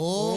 Oh.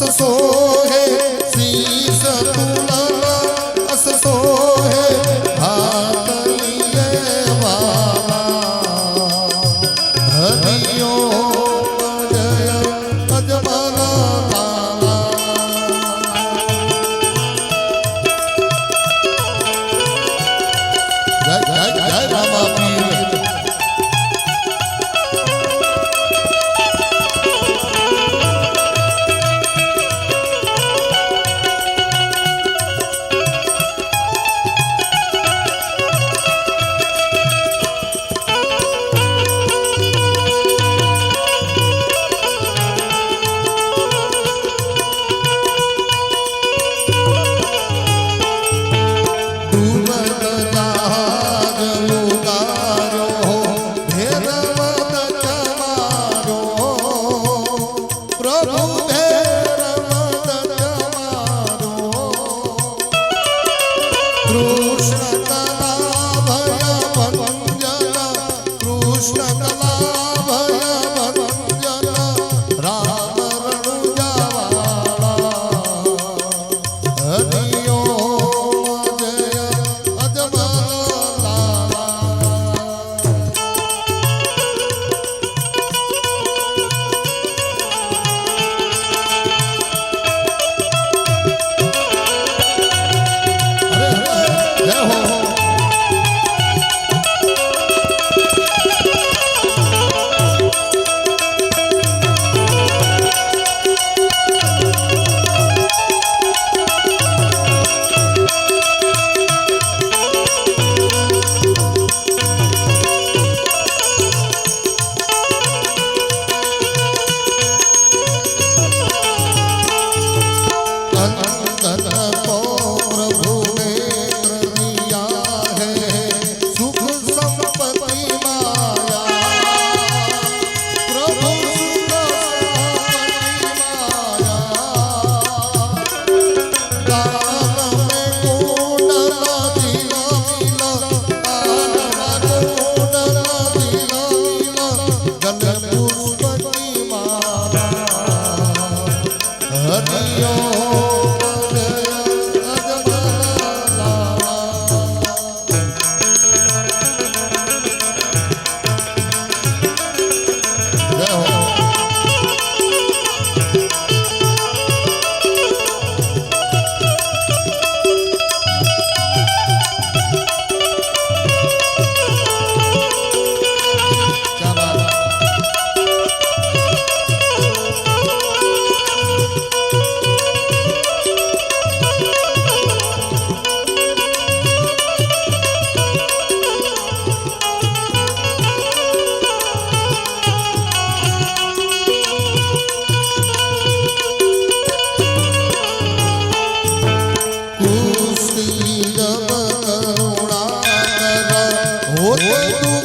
अस सोहे शीस तुला अस सोहे हातलिए वाला हरियो जय अजमाला প্রভু Outro